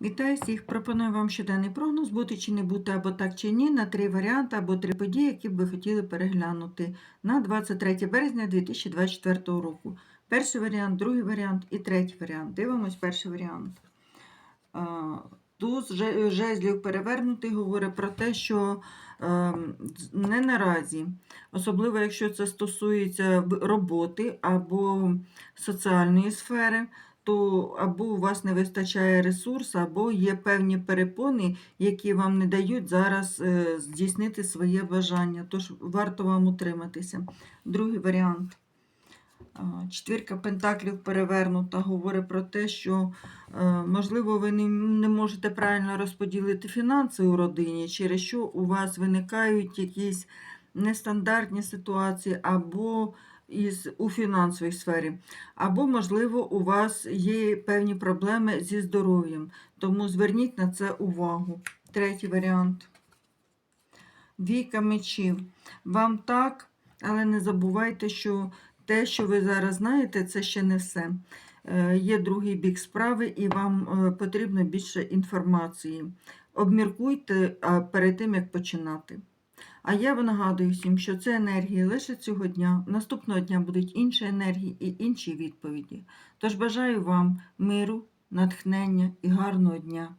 Вітаю всіх! Пропоную вам щоденний прогноз бути чи не бути, або так чи ні, на три варіанти або три події, які б ви хотіли переглянути на 23 березня 2024 року. Перший варіант, другий варіант і третій варіант. Дивимось перший варіант. Туз жезлів перевернутий говорить про те, що ем, не наразі, особливо якщо це стосується роботи або соціальної сфери, то або у вас не вистачає ресурсу, або є певні перепони, які вам не дають зараз е, здійснити своє бажання. Тож варто вам утриматися. Другий варіант. Четвірка пентаклів перевернута говорить про те, що е, можливо ви не, не можете правильно розподілити фінанси у родині, через що у вас виникають якісь нестандартні ситуації або із, у фінансовій сфері, або, можливо, у вас є певні проблеми зі здоров'ям. Тому зверніть на це увагу. Третій варіант. Віка мечів. Вам так, але не забувайте, що те, що ви зараз знаєте, це ще не все. Е, Є другий бік справи, і вам е, потрібно більше інформації. Обміркуйте перед тим, як починати. А я нагадую всім, що це енергії лише цього дня. Наступного дня будуть інші енергії і інші відповіді. Тож бажаю вам миру, натхнення і гарного дня.